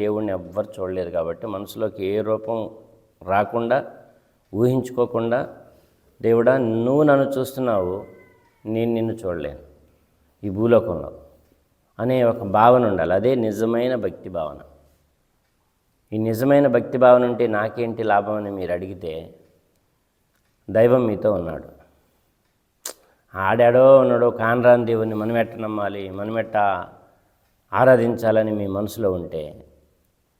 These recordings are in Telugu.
దేవుణ్ణి ఎవ్వరు చూడలేదు కాబట్టి మనసులోకి ఏ రూపం రాకుండా ఊహించుకోకుండా దేవుడా నువ్వు నన్ను చూస్తున్నావు నేను నిన్ను చూడలేను ఈ భూలోకంలో అనే ఒక భావన ఉండాలి. అదే నిజమైన భక్తి భావన. ఈ నిజమైన భక్తి భావన ఉంటే నాకేంటి లాభం అని మీరు అడిగితే దైవం మీతో ఉన్నాడు. ఆడాడో ఉన్నాడో కానరాని దేవుని మనమెట్ట నమ్మాలి మనమెట్ట ఆరాధించాలని మీ మనసులో ఉంటే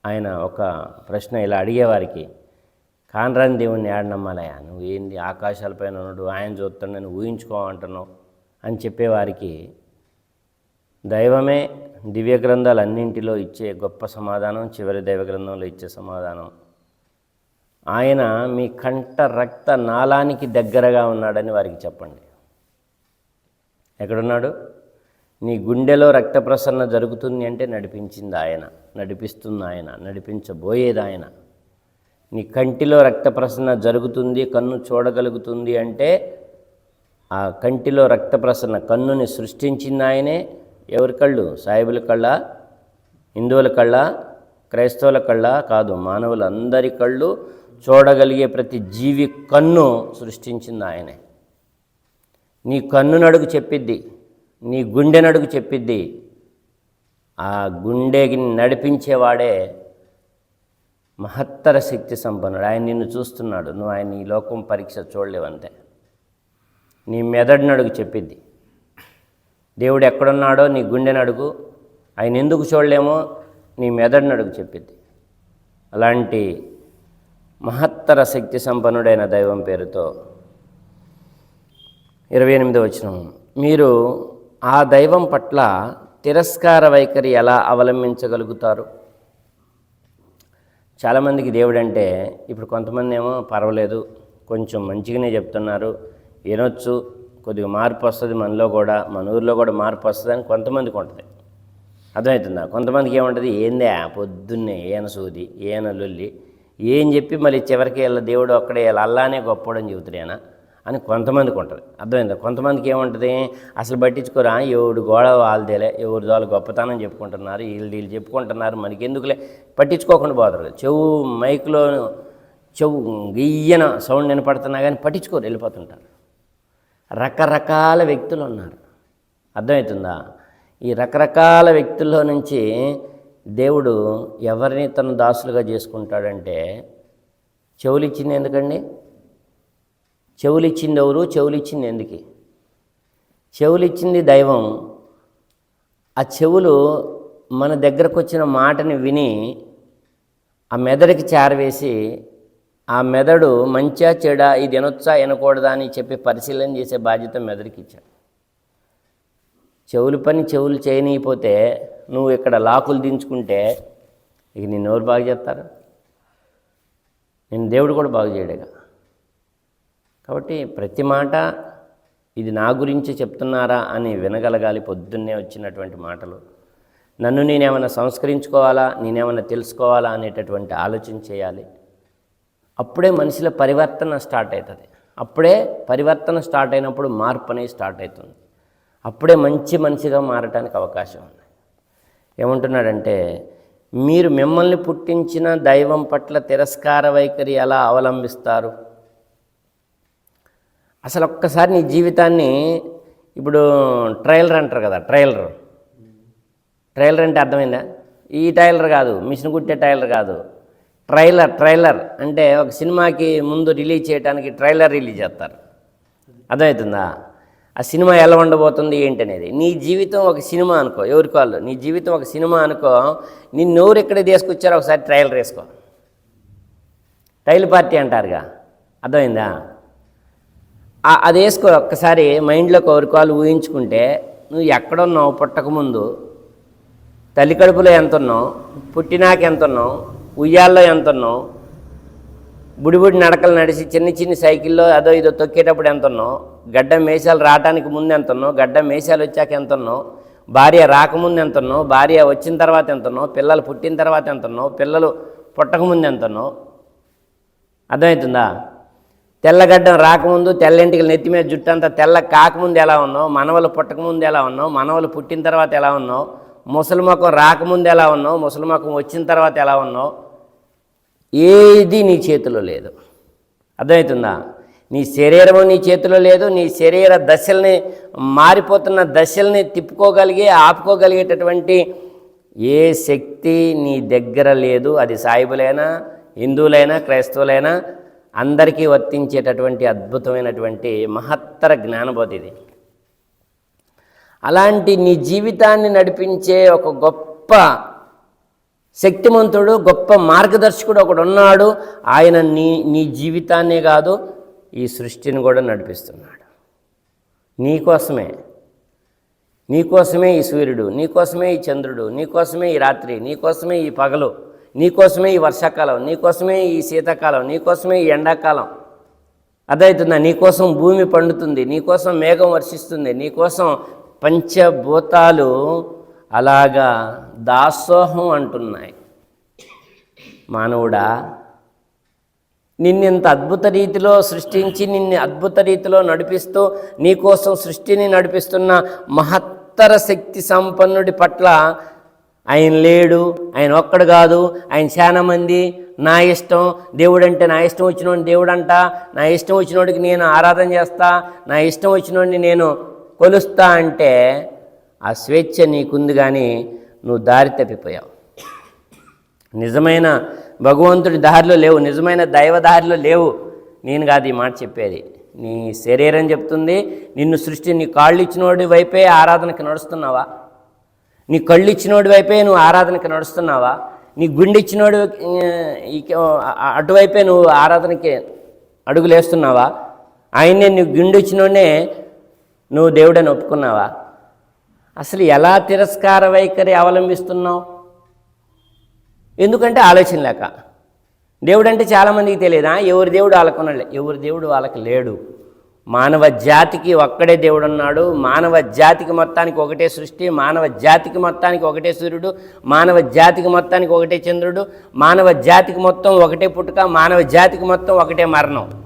ఆయన ఒక ప్రశ్న ఇలా అడిగేవారికి కానరాని దేవుణ్ణి ఆడనమ్మాలయ్యా నువ్వు ఏంది? ఆకాశాలపైన ఉన్నాడు ఆయన చూస్తాడు నేను ఊహించుకోమంటున్నావు అని చెప్పేవారికి దైవమే దివ్య గ్రంథాలు అన్నింటిలో ఇచ్చే గొప్ప సమాధానం చివరి దైవ గ్రంథంలో ఇచ్చే సమాధానం. ఆయన మీ కంట రక్త నాళానికి దగ్గరగా ఉన్నాడని వారికి చెప్పండి. ఎక్కడున్నాడు? నీ గుండెలో రక్త ప్రసరణ జరుగుతుంది అంటే నడిపించింది ఆయన నడిపిస్తుంది ఆయన నడిపించబోయేది ఆయన నీ కంటిలో రక్త ప్రసరణ జరుగుతుంది కన్ను చూడగలుగుతుంది అంటే ఆ కంటిలో రక్త ప్రసరణ కన్నుని సృష్టించింది ఆయనే. ఎవరి కళ్ళు? సాయిబుల కళ్ళ? హిందువుల కళ్ళ? క్రైస్తవుల కళ్ళ? కాదు మానవులందరి కళ్ళు చూడగలిగే ప్రతి జీవి కన్ను సృష్టించింది ఆయనే. నీ కన్ను నడుగు చెప్పిద్ది. నీ గుండె నడుగు చెప్పిద్ది. ఆ గుండెకి నడిపించేవాడే మహత్తర శక్తి సంపన్నుడు. ఆయన నిన్ను చూస్తున్నాడు. నువ్వు ఆయన ఈ లోకం పరీక్ష చూడలేవంతే. నీ మెదడు నడుగు చెప్పిద్ది. దేవుడు ఎక్కడున్నాడో నీ గుండె నడుగు. ఆయన ఎందుకు చూడలేమో నీ మెదడు నడుగు చెప్పిద్ది. అలాంటి మహత్తర శక్తి సంపన్నుడైన దైవం పేరుతో ఇరవై ఎనిమిది వచ్చిన మీరు ఆ దైవం పట్ల తిరస్కార వైఖరి ఎలా అవలంబించగలుగుతారు? చాలామందికి దేవుడు అంటే ఇప్పుడు కొంతమంది ఏమో పర్వాలేదు కొంచెం మంచిగానే చెప్తున్నారు వినొచ్చు కొద్దిగా మార్పు వస్తుంది మనలో కూడా మన ఊర్లో కూడా మార్పు వస్తుంది అని కొంతమందికి ఉంటుంది. అర్థమవుతుందా? కొంతమందికి ఏముంటుంది? ఏందే పొద్దున్నే ఏన సూది ఏన లొల్లి ఏం చెప్పి మళ్ళీ చివరికి వీళ్ళ దేవుడు ఒక్కడే వీళ్ళ అల్లానే గొప్పడని చెబుతాడేనా అని కొంతమందికి ఉంటుంది. అర్థమైందా? కొంతమందికి ఏముంటుంది? అసలు పట్టించుకోరా? ఎవడు గోడ వాళ్ళదేలే ఎవరి వాళ్ళు గొప్పతనం చెప్పుకుంటున్నారు వీళ్ళు వీళ్ళు చెప్పుకుంటున్నారు మనకి ఎందుకులే పట్టించుకోకుండా పోతారు చెవు మైక్లో చెవు గీయన సౌండ్ వినపడుతున్నా కానీ పట్టించుకోరు వెళ్ళిపోతుంటారు. రకరకాల వ్యక్తులు ఉన్నారు. అర్థమవుతుందా ఈ రకరకాల వ్యక్తుల్లో నుంచి దేవుడు ఎవరిని తన దాసులుగా చేసుకుంటాడంటే చెవులు ఇచ్చింది ఎందుకండి? చెవులిచ్చింది ఎవరు చెవులిచ్చింది ఎందుకు? చెవులిచ్చింది దైవం. ఆ చెవులు మన దగ్గరకు వచ్చిన మాటని విని ఆ మెదడుకి చేరవేసి ఆ మెదడు మంచా చెడా ఇది వినొచ్చా వినకూడదా అని చెప్పి పరిశీలన చేసే బాధ్యత మెదడుకి ఇచ్చాడు. చెవులు పని చెవులు చేయనీయపోతే నువ్వు ఇక్కడ లాకులు దించుకుంటే ఇక నేను ఎవరు బాగు చేస్తారు. నేను దేవుడు కూడా బాగు చేయడేగా. కాబట్టి ప్రతి మాట ఇది నా గురించి చెప్తున్నారా అని వినగలగాలి పొద్దున్నే వచ్చినటువంటి మాటలు. నన్ను నేనేమైనా సంస్కరించుకోవాలా నేనేమైనా తెలుసుకోవాలా అనేటటువంటి ఆలోచన చేయాలి. అప్పుడే మనిషిలో పరివర్తన స్టార్ట్ అవుతుంది. అప్పుడే పరివర్తన స్టార్ట్ అయినప్పుడు మార్పు అనేది స్టార్ట్ అవుతుంది. అప్పుడే మంచి మనిషిగా మారటానికి అవకాశం ఉంది. ఏమంటున్నాడంటే మీరు మిమ్మల్ని పుట్టించిన దైవం పట్ల తిరస్కార వైఖరి ఎలా అవలంబిస్తారు? అసలు ఒక్కసారి నీ జీవితాన్ని ఇప్పుడు ట్రైలర్ అంటారు కదా ట్రైలర్. ట్రైలర్ అంటే అర్థమైందా? ఈ టైలర్ కాదు మిషన్ కుట్టే టైలర్ కాదు. ట్రైలర్ ట్రైలర్ అంటే ఒక సినిమాకి ముందు రిలీజ్ చేయడానికి ట్రైలర్ రిలీజ్ చేస్తారు. అర్థమవుతుందా? ఆ సినిమా ఎలా ఉండబోతుంది ఏంటి అనేది నీ జీవితం ఒక సినిమా అనుకో ఎవరికి వాళ్ళు? నీ జీవితం ఒక సినిమా అనుకో నిన్ను ఎవరు ఎక్కడ తీసుకొచ్చారో ఒకసారి ట్రైలర్ వేసుకో. టైల్ పార్టీ అంటారుగా అర్థమైందా? అది వేసుకో ఒక్కసారి మైండ్లో కోరుకోవాలి ఊహించుకుంటే నువ్వు ఎక్కడున్నావు పుట్టకముందు? తల్లి కడుపులో ఎంత ఉన్నావు పుట్టినాక ఎంత ఉన్నావు ఉయ్యాల్లో ఎంత ఉన్నావు బుడిబుడి నడకలు నడిచి చిన్న చిన్న సైకిల్లో అదో ఇదో తొక్కేటప్పుడు ఎంత ఉన్నావు గడ్డ మేషాలు రావడానికి ముందు ఎంత ఉన్నావు గడ్డ మేషాలు వచ్చాక ఎంత ఉన్నావు భార్య రాకముందు ఎంత ఉన్నావు భార్య వచ్చిన తర్వాత ఎంత ఉన్నావు పిల్లలు పుట్టిన తర్వాత ఎంత ఉన్నావు పిల్లలు పుట్టకముందు ఎంత ఉన్నావు అర్థమవుతుందా? తెల్లగడ్డం రాకముందు తెల్లంటికి నెత్తి మీద జుట్టు అంతా తెల్ల కాకముందు ఎలా ఉన్నావు? మనవలు పుట్టకముందు ఎలా ఉన్నావు? మనవలు పుట్టిన తర్వాత ఎలా ఉన్నావు? ముసలిమకం రాకముందు ఎలా ఉన్నావు? ముసలిముఖం వచ్చిన తర్వాత ఎలా ఉన్నావు? ఏది నీ చేతిలో లేదు. అర్థమవుతుందా? నీ శరీరము నీ చేతిలో లేదు. నీ శరీర దశల్ని మారిపోతున్న దశల్ని తిప్పుకోగలిగే ఆపుకోగలిగేటటువంటి ఏ శక్తి నీ దగ్గర లేదు. అది సాయిబులైనా హిందువులైనా క్రైస్తవులైనా అందరికీ వర్తించేటటువంటి అద్భుతమైనటువంటి మహత్తర జ్ఞానబోధ ఇది. అలాంటి నీ జీవితాన్ని నడిపించే ఒక గొప్ప శక్తిమంతుడు గొప్ప మార్గదర్శకుడు ఒకడు ఉన్నాడు. ఆయన నీ నీ జీవితాన్నే కాదు ఈ సృష్టిని కూడా నడిపిస్తున్నాడు. నీకోసమే నీకోసమే ఈ సూర్యుడు నీకోసమే ఈ చంద్రుడు నీకోసమే ఈ రాత్రి నీకోసమే ఈ పగలు. నీకోసమే ఈ వర్షాకాలం నీకోసమే ఈ శీతాకాలం నీకోసమే ఈ ఎండాకాలం. అర్థమవుతుందా? నీకోసం భూమి పండుతుంది నీకోసం మేఘం వర్షిస్తుంది నీకోసం పంచభూతాలు అలాగా దాసోహం అంటున్నాయి. మానవుడా నిన్నింత అద్భుత రీతిలో సృష్టించి నిన్ను అద్భుత రీతిలో నడిపిస్తూ నీకోసం సృష్టిని నడిపిస్తున్న మహత్తర శక్తి సంపన్నుడి పట్ల ఆయన లేడు ఆయన ఒక్కడు కాదు ఆయన చాలా మంది. నా ఇష్టం దేవుడు అంటే నా ఇష్టం వచ్చినోడిని దేవుడు అంట నా ఇష్టం వచ్చినోడికి నేను ఆరాధన చేస్తా. నా ఇష్టం వచ్చినోడిని నేను కొలుస్తా అంటే ఆ స్వేచ్ఛ నీకుంది కానీ నువ్వు దారి తప్పిపోయావు. నిజమైన భగవంతుడి దారిలో లేవు నిజమైన దైవ దారిలో లేవు. నేను కాదు ఈ మాట చెప్పేది. నీ శరీరం చెప్తుంది నిన్ను సృష్టి నీ కాళ్ళు ఇచ్చినోడి వైపే ఆరాధనకి నడుస్తున్నావా? నీ కళ్ళు ఇచ్చినోడి వైపే నువ్వు ఆరాధనకి నడుస్తున్నావా? నీ గుండె ఇచ్చినోడి అటువైపే నువ్వు ఆరాధనకి అడుగులేస్తున్నావా? ఆయన్నే నీ గుండె ఇచ్చినోడే నువ్వు దేవుడని ఒప్పుకున్నావా? అసలు ఎలా తిరస్కార వైఖరి అవలంబిస్తున్నావు? ఎందుకంటే ఆలోచన లేక. దేవుడు అంటే చాలామందికి తెలియదా? ఎవరి దేవుడు వాళ్ళకున్నాడు ఎవరి దేవుడు వాళ్ళకి లేడు. మానవ జాతికి ఒక్కడే దేవుడు ఉన్నాడు మానవ జాతికి మొత్తానికి ఒకటే సృష్టి. మానవ జాతికి మొత్తానికి ఒకటే సూర్యుడు. మానవ జాతికి మొత్తానికి ఒకటే చంద్రుడు. మానవ జాతికి మొత్తం ఒకటే పుట్టుక. మానవ జాతికి మొత్తం ఒకటే మరణం.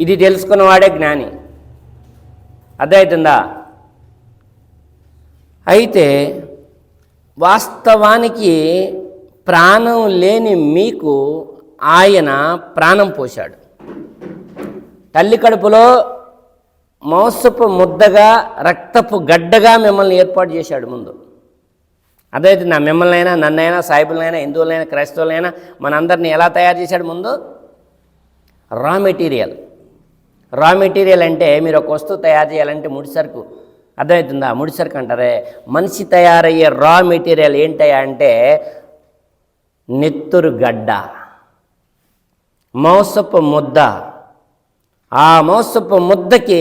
ఇది తెలుసుకున్నవాడే జ్ఞాని. అర్థమవుతుందా అయితే వాస్తవానికి ప్రాణం లేని మీకు ఆయన ప్రాణం పోశాడు. తల్లి కడుపులో మాంసపు ముద్దగా రక్తపు గడ్డగా మిమ్మల్ని ఏర్పాటు చేశాడు ముందు. అదైతే నా మిమ్మల్నైనా నన్నైనా సాయిబులనైనా హిందువులైనా క్రైస్తవులైనా మనందరినీ ఎలా తయారు చేశాడు ముందు? Raw material. రా మెటీరియల్ అంటే మీరు ఒక వస్తువు తయారు చేయాలంటే ముడి సరుకు. అర్థమవుతుందా? ముడి సరుకు అంటారే. మనిషి తయారయ్యే రా మెటీరియల్ ఏంటయ్యా అంటే నెత్తురు గడ్డ. మాంసపు ముద్ద. ఆ మోసపు ముద్దకి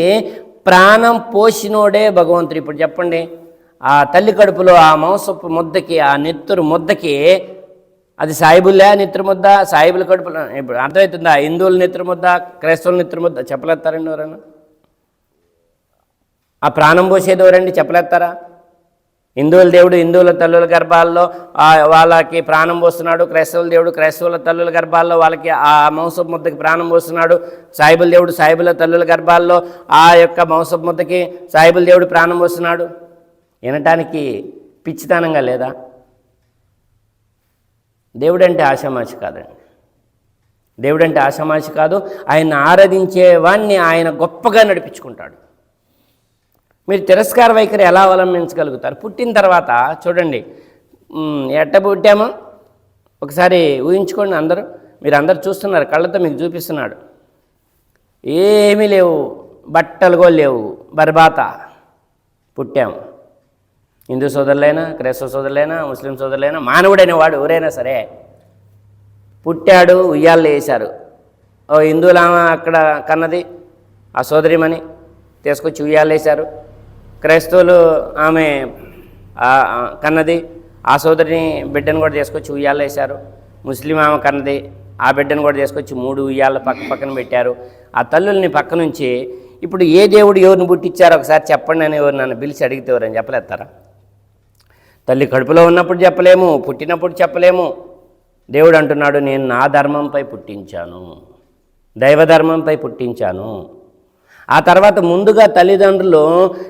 ప్రాణం పోసినోడే భగవంతుడు. ఇప్పుడు చెప్పండి ఆ తల్లి కడుపులో ఆ మోసపు ముద్దకి ఆ నెత్తురు ముద్దకి అది సాయిబుల్లా నెత్తురు ముద్ద? సాయిబుల కడుపులో ఇప్పుడు అర్థమవుతుందా? హిందువుల నెత్తురు ముద్ద క్రైస్తవుల నెత్తురు ముద్ద? చెప్పలేస్తారండి ఎవరైనా? ఆ ప్రాణం పోసేది ఎవరండి? చెప్పలేస్తారా? హిందువుల దేవుడు హిందువుల తల్లుల గర్భాల్లో వాళ్ళకి ప్రాణం పోస్తున్నాడు. క్రైస్తవుల దేవుడు క్రైస్తవుల తల్లుల గర్భాల్లో వాళ్ళకి ఆ మాంసపు ముద్దకి ప్రాణం పోస్తున్నాడు. సాయిబుల దేవుడు సాయిబుల తల్లుల గర్భాల్లో ఆ యొక్క మాంసపు ముద్దకి సాయిబుల దేవుడు ప్రాణం పోస్తున్నాడు. వినటానికి పిచ్చితనంగా లేదా? దేవుడంటే ఆశామాషి కాదండి. దేవుడంటే ఆశామాషి కాదు. ఆయన ఆరాధించే వాణ్ణి ఆయన గొప్పగా నడిపించుకుంటాడు. మీరు తిరస్కార వైఖరి ఎలా అవలంబించగలుగుతారు? పుట్టిన తర్వాత చూడండి. ఎట్ట పుట్టామో? ఒకసారి ఊహించుకోండి అందరూ. మీరు అందరు చూస్తున్నారు కళ్ళతో మీకు చూపిస్తున్నాడు. ఏమీ లేవు బట్టలు కూడా లేవు బర్బాత. పుట్టాము హిందూ సోదరులైనా క్రైస్తవ సోదరులైనా ముస్లిం సోదరులైనా మానవుడైన వాడు ఎవరైనా సరే పుట్టాడు ఉయ్యాలు వేశారు ఓ హిందువులామా అక్కడ కన్నది ఆ సోదరిమని తీసుకొచ్చి ఉయ్యాలు వేశారు క్రైస్తవులు ఆమె కన్నది ఆ సోదరిని బిడ్డను కూడా తీసుకొచ్చి ఉయ్యాలు వేశారు. ముస్లిం ఆమె కన్నది ఆ బిడ్డను కూడా తీసుకొచ్చి మూడు ఉయ్యాల పక్క పక్కన పెట్టారు. ఆ తల్లుల్ని పక్క నుంచి ఇప్పుడు ఏ దేవుడు ఎవరిని పుట్టించారో ఒకసారి చెప్పండి అని ఎవరు నన్ను పిలిచి అడిగితే ఎవరని చెప్పలేస్తారా? తల్లి కడుపులో ఉన్నప్పుడు చెప్పలేము పుట్టినప్పుడు చెప్పలేము. దేవుడు అంటున్నాడు నేను నా ధర్మంపై పుట్టించాను దైవ ధర్మంపై పుట్టించాను. ఆ తర్వాత ముందుగా తల్లిదండ్రులు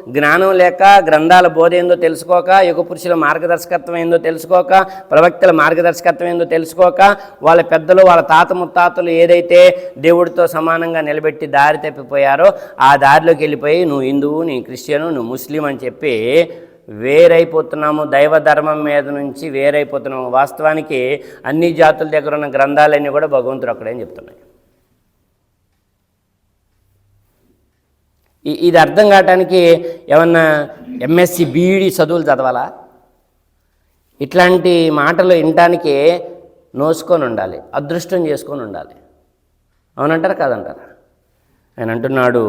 జ్ఞానం లేక గ్రంథాల బోధ ఏందో తెలుసుకోక యుగ పురుషుల మార్గదర్శకత్వం ఏందో తెలుసుకోక ప్రవక్తల మార్గదర్శకత్వం ఏందో తెలుసుకోక వాళ్ళ పెద్దలు వాళ్ళ తాత ముత్తాతలు ఏదైతే దేవుడితో సమానంగా నిలబెట్టి దారి తప్పిపోయారో ఆ దారిలోకి వెళ్ళిపోయి నువ్వు హిందువు నీ క్రిస్టియను నువ్వు ముస్లిం అని చెప్పి వేరైపోతున్నాము. దైవ ధర్మం మీద నుంచి వేరైపోతున్నాము. వాస్తవానికి అన్ని జాతుల దగ్గర ఉన్న గ్రంథాలన్నీ కూడా భగవంతుడు అక్కడేం చెప్తున్నాయి ఇది అర్థం కావటానికి ఏమన్నా ఎంఎస్సి బీఈడి చదువులు చదవాలా? ఇట్లాంటి మాటలు వినటానికి నోసుకొని ఉండాలి అదృష్టం చేసుకొని ఉండాలి. అవునంటారా కాదంటారా? ఆయన అంటున్నాడు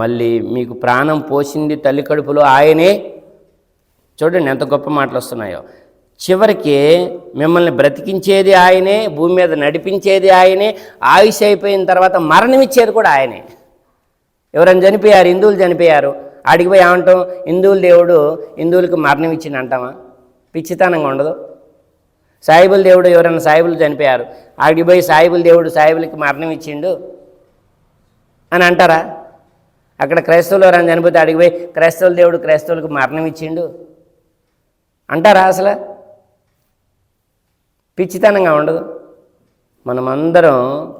మళ్ళీ మీకు ప్రాణం పోసింది తల్లి కడుపులో ఆయనే. చూడండి ఎంత గొప్ప మాటలు వస్తున్నాయో. చివరికి మిమ్మల్ని బ్రతికించేది ఆయనే భూమి మీద నడిపించేది ఆయనే ఆయుష్ అయిపోయిన తర్వాత మరణమిచ్చేది కూడా ఆయనే. ఎవరైనా చనిపోయారు హిందువులు చనిపోయారు ఆడికి పోయి ఏమంటాం? హిందువుల దేవుడు హిందువులకు మరణం ఇచ్చింది అంటామా పిచ్చితనంగా ఉండదు. సాయిబుల దేవుడు ఎవరైనా సాయిబులు చనిపోయారు ఆడికి పోయి సాయిబుల దేవుడు సాయిబులకి మరణం ఇచ్చిండు అని అంటారా? అక్కడ క్రైస్తవులు ఎవరైనా చనిపోతే ఆడికి పోయి క్రైస్తవుల దేవుడు క్రైస్తవులకు మరణం ఇచ్చిండు అంటారా అసలు? పిచ్చితనంగా ఉండదు. మనమందరం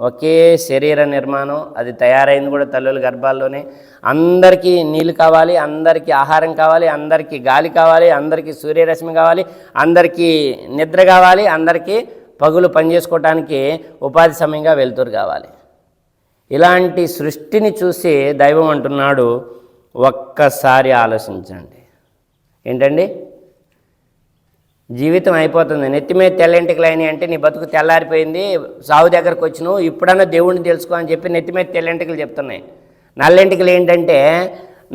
ఒకే శరీర నిర్మాణం అది తయారైంది కూడా తల్లుల గర్భాల్లోనే. అందరికీ నీళ్ళు కావాలి అందరికీ ఆహారం కావాలి అందరికీ గాలి కావాలి అందరికీ సూర్యరశ్మి కావాలి అందరికీ నిద్ర కావాలి అందరికీ పగులు పనిచేసుకోవటానికి ఉపాధి సమయంగా వెలుతురు కావాలి. ఇలాంటి సృష్టిని చూసి దైవం అంటున్నాడు ఒక్కసారి ఆలోచించండి. ఏంటండి? జీవితం అయిపోతుంది. నెత్తి మీద తెల్లంటికలు అయినాయి అంటే నీ బతుకు తెల్లారిపోయింది సావు దగ్గరకు వచ్చినావు ఇప్పుడన్నా దేవుడిని తెలుసుకో అని చెప్పి నెత్తి మీద తెల్లంటికలు చెప్తున్నాయి. నల్లెంటికలు ఏంటంటే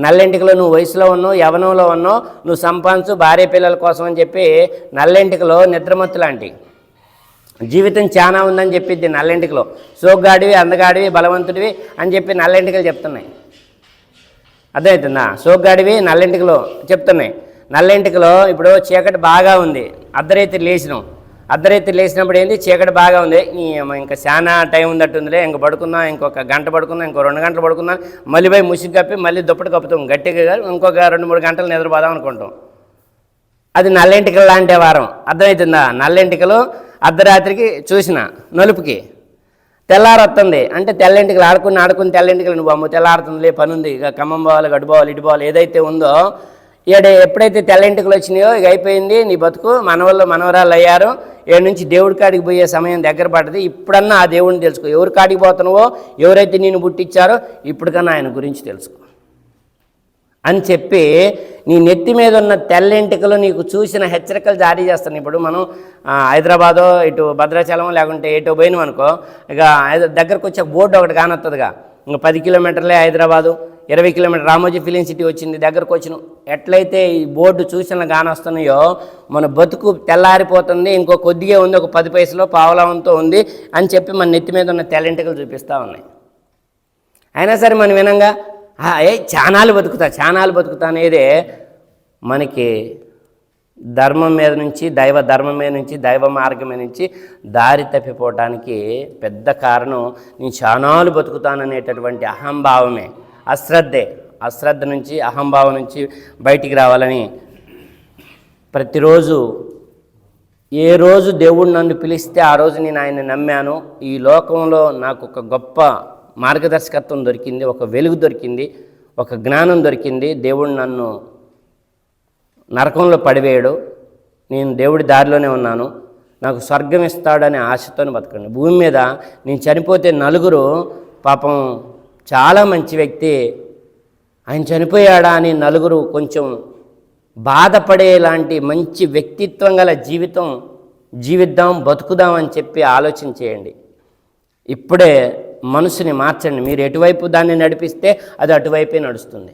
నల్లెంటికలు నువ్వు వయసులో ఉన్నావు యవనంలో ఉన్నావు నువ్వు సంపాదించు భార్య పిల్లల కోసం అని చెప్పి నల్లెంటికలు నిద్రమత్తు లాంటివి. జీవితం చాలా ఉందని చెప్పిద్ది నల్లెంటికలో సోగ్గాడివి అందగాడివి బలవంతుడివి అని చెప్పి నల్లెంటికలు చెప్తున్నాయి. అర్థమవుతుందా సోగ్గాడివి నల్లెంటికలో చెప్తున్నాయి. నల్లెంటికలో ఇప్పుడు చీకటి బాగా ఉంది. అర్ధరైతే లేచినాం. అర్ధరైతే లేచినప్పుడు ఏంది? చీకటి బాగా ఉంది. ఇంకా చాలా టైం ఉందట్టుందిలే. ఇంక పడుకుందాం ఇంకొక గంట పడుకుందాం ఇంకో రెండు గంటలు పడుకుందాం మళ్ళీ పోయి ముసుగు కప్పి మళ్ళీ దుప్పటి కప్పుతాం. గట్టిగా ఇంకొక రెండు మూడు గంటలు నిద్రపోదాం అనుకుంటాం. అది నల్లెంటికలు లాంటి వారం. అర్థమవుతుందా నల్లెంటికలు అర్ధరాత్రికి చూసిన నలుపుకి. తెల్లారొస్తుంది అంటే తెల్లెంటికలు ఆడుకుని ఆడుకుని తెల్లెంటికలు నువ్వు అమ్మ తెల్లారుతుందిలే పని ఉంది ఇక ఖమ్మం పోవాలి గడ్డు పోవాలి ఇటు పోవాలి ఏదైతే ఉందో ఈడ ఎప్పుడైతే తెల్లంటికలు వచ్చినాయో ఇక అయిపోయింది నీ బతుకు. మనవళ్ళు మనవరాలు అయ్యారు. ఏడు నుంచి దేవుడి కాడికి పోయే సమయం దగ్గర పడ్డది. ఇప్పుడన్నా ఆ దేవుడిని తెలుసుకో. ఎవరి కాడికి పోతున్నావో ఎవరైతే నేను పుట్టించారో ఇప్పటికన్నా ఆయన గురించి తెలుసుకో. అని చెప్పి నీ నెత్తి మీద ఉన్న తెల్లెంటికలు నీకు చూసిన హెచ్చరికలు జారీ చేస్తాను ఇప్పుడు మనం హైదరాబాదు హైదరాబాదో ఇటు భద్రాచలం లేకుంటే ఎటు పోయినాం అనుకో ఇక దగ్గరకు వచ్చే బోర్డు ఒకటి కానొస్తుందిగా ఇంకా పది కిలోమీటర్లే హైదరాబాదు. ఇరవై కిలోమీటర్ రామోజీ ఫిలిం సిటీ వచ్చింది దగ్గరకు వచ్చిన. ఎట్లయితే ఈ బోర్డు చూసిన కానొస్తున్నాయో మన బతుకు తెల్లారిపోతుంది ఇంకో కొద్దిగా ఉంది ఒక పది పైసలో పావలావంతో ఉంది అని చెప్పి మన నెత్తి మీద ఉన్న తెల్లంటికలు చూపిస్తూ ఉన్నాయి. అయినా సరే మనం వినంగా ఏ చానాలు బతుకుతా చానాలు బతుకుతా అనేదే మనకి ధర్మం మీద నుంచి దైవ ధర్మం మీద నుంచి దైవ మార్గం మీద నుంచి దారి తప్పిపోవటానికి పెద్ద కారణం నేను చానాలు బతుకుతాననేటటువంటి అహంభావమే. అశ్రద్ధే అశ్రద్ధ నుంచి అహంభావం నుంచి బయటికి రావాలని ప్రతిరోజు ఏ రోజు దేవుడు నన్ను పిలిస్తే ఆ రోజు నేను ఆయన నమ్మాను. ఈ లోకంలో నాకు ఒక గొప్ప మార్గదర్శకత్వం దొరికింది ఒక వెలుగు దొరికింది ఒక జ్ఞానం దొరికింది. దేవుడు నన్ను నరకంలో పడివేయడు. నేను దేవుడి దారిలోనే ఉన్నాను. నాకు స్వర్గం ఇస్తాడనే ఆశతోనే బతకండి. భూమి మీద నేను చనిపోతే నలుగురు పాపం చాలా మంచి వ్యక్తి. ఆయన చనిపోయాడా అని నలుగురు కొంచెం బాధపడేలాంటి మంచి వ్యక్తిత్వం గల జీవితం జీవిద్దాం బతుకుదాం అని చెప్పి ఆలోచన చేయండి. ఇప్పుడే మనసుని మార్చండి. మీరు ఎటువైపు దాన్ని నడిపిస్తే అది అటువైపే నడుస్తుంది.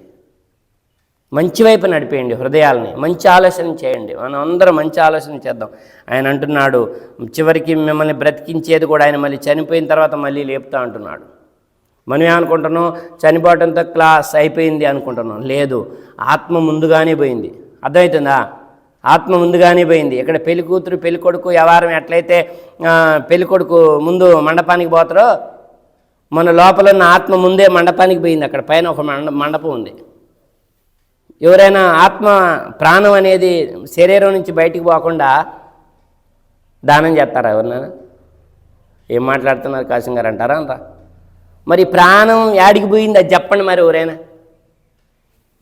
మంచి వైపు నడిపేయండి హృదయాల్ని. మంచి ఆలోచన చేయండి. మనం అందరం మంచి ఆలోచన చేద్దాం. ఆయన అంటున్నాడు చివరికి మిమ్మల్ని బ్రతికించేది కూడా ఆయన మళ్ళీ చనిపోయిన తర్వాత మళ్ళీ లేపుతా అంటున్నాడు. మనం ఏమనుకుంటున్నాం చనిపోవడంతో క్లాస్ అయిపోయింది అనుకుంటున్నాం. లేదు ఆత్మ ముందుగానే పోయింది. అర్థమవుతుందా ఆత్మ ముందుగానే పోయింది. ఇక్కడ పెళ్ళి కూతురు పెళ్ళి కొడుకు వ్యవహారం ఎట్లయితే పెళ్ళి కొడుకు ముందు మండపానికి పోతారో మన లోపల ఉన్న ఆత్మ ముందే మండపానికి పోయింది అక్కడ. పైన ఒక మండ మండపం ఉంది. ఎవరైనా ఆత్మ ప్రాణం అనేది శరీరం నుంచి బయటికి పోకుండా దానం చేస్తారా ఎవరినైనా? ఏం మాట్లాడుతున్నారు కాశం గారు అంటారా? అనరా మరి ప్రాణం యాడికి పోయింది అది చెప్పండి మరి ఎవరైనా.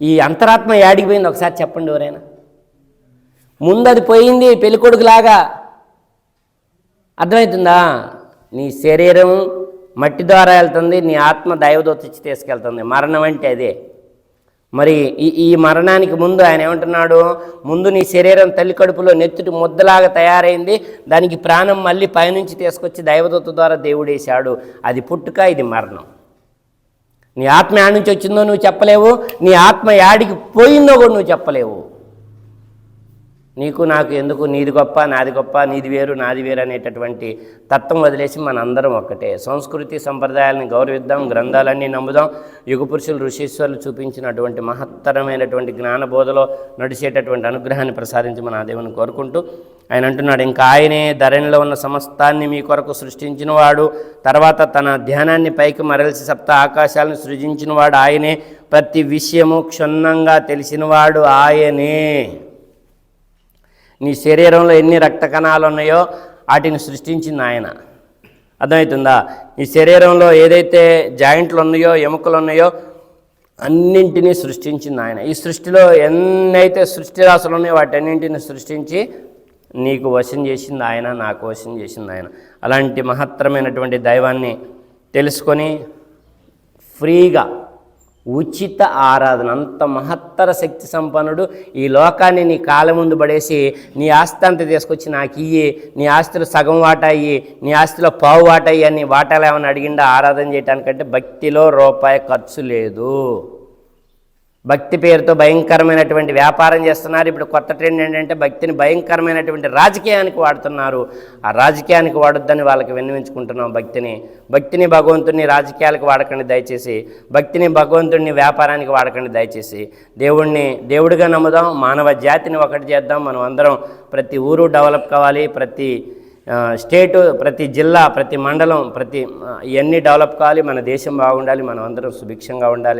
ఈ అంతరాత్మ యాడికి పోయింది ఒకసారి చెప్పండి ఎవరైనా. ముందు అది పోయింది పెళ్ళికొడుకులాగా. అర్థమవుతుందా? నీ శరీరం మట్టి ద్వారా వెళ్తుంది నీ ఆత్మ దైవదూత తీసుకెళ్తుంది. మరణం అంటే అదే. మరి ఈ ఈ మరణానికి ముందు ఆయన ఏమంటున్నాడు? ముందు నీ శరీరం తల్లి కడుపులో నెత్తుటి ముద్దలాగా తయారైంది. దానికి ప్రాణం మళ్ళీ పైనుంచి తీసుకొచ్చి దైవదూత ద్వారా దేవుడేశాడు. అది పుట్టుక ఇది మరణం. నీ ఆత్మ యాడ్ నుంచి వచ్చిందో నువ్వు చెప్పలేవు. నీ ఆత్మ యాడికి పోయిందో కూడా నువ్వు చెప్పలేవు. నీకు నాకు ఎందుకు? నీది గొప్ప నాది గొప్ప నీది వేరు నాది వేరు అనేటటువంటి తత్వం వదిలేసి మనందరం ఒక్కటే. సంస్కృతి సంప్రదాయాలను గౌరవిద్దాం గ్రంథాలన్నీ నమ్ముదాం. యుగ పురుషులు ఋషీశ్వరులు చూపించినటువంటి మహత్తరమైనటువంటి జ్ఞానబోధలో నడిచేటటువంటి అనుగ్రహాన్ని ప్రసాదించి మన దేవుని కోరుకుంటూ ఆయన అంటున్నాడు ఇంకా ఆయనే ధరణిలో ఉన్న సమస్తాన్ని మీ కొరకు సృష్టించినవాడు. తర్వాత తన ధ్యానాన్ని పైకి మరల్చి సప్త ఆకాశాలను సృజించినవాడు. ఆయనే ప్రతి విషయము క్షుణ్ణంగా తెలిసినవాడు. ఆయనే. నీ శరీరంలో ఎన్ని రక్త కణాలు ఉన్నాయో వాటిని సృష్టించింది ఆయన. అర్థమవుతుందా? నీ శరీరంలో ఏదైతే జాయింట్లు ఉన్నాయో ఎముకలు ఉన్నాయో అన్నింటినీ సృష్టించింది ఆయన. ఈ సృష్టిలో ఎన్నైతే సృష్టి రాసులు ఉన్నాయో వాటన్నింటిని సృష్టించి నీకు వశం చేసింది ఆయన నాకు వశం చేసింది ఆయన. అలాంటి మహత్తరమైనటువంటి దైవాన్ని తెలుసుకొని ఫ్రీగా ఉచిత ఆరాధన. అంత మహత్తర శక్తి సంపన్నుడు ఈ లోకాన్ని నీ కాళ్ళ ముందు పడేసి నీ ఆస్తి అంతా తీసుకొచ్చి నాకు ఇయ్యి నీ ఆస్తులు సగం వాటా ఇయ్యి నీ ఆస్తిలో పావు వాటా ఇయ్యి అని వాటాలు ఏమైనా అడిగిండా ఆరాధన చేయడానికంటే భక్తిలో రూపాయి ఖర్చు లేదు. భక్తి పేరుతో భయంకరమైనటువంటి వ్యాపారం చేస్తున్నారు. ఇప్పుడు కొత్త ట్రెండ్ ఏంటంటే భక్తిని భయంకరమైనటువంటి రాజకీయానికి వాడుతున్నారు. ఆ రాజకీయానికి వాడొద్దని వాళ్ళకి విన్నవించుకుంటున్నాం భక్తిని. భక్తిని భగవంతుడిని రాజకీయాలకు వాడకండి దయచేసి. భక్తిని భగవంతుడిని వ్యాపారానికి వాడకండి దయచేసి. దేవుణ్ణి దేవుడిగా నమ్ముదాం మానవ జాతిని ఒకటి చేద్దాం. మనం అందరం ప్రతి ఊరు డెవలప్ కావాలి ప్రతి స్టేటు ప్రతి జిల్లా ప్రతి మండలం ప్రతి ఇవన్నీ డెవలప్ కావాలి. మన దేశం బాగుండాలి మనం అందరం సుభిక్షంగా ఉండాలి.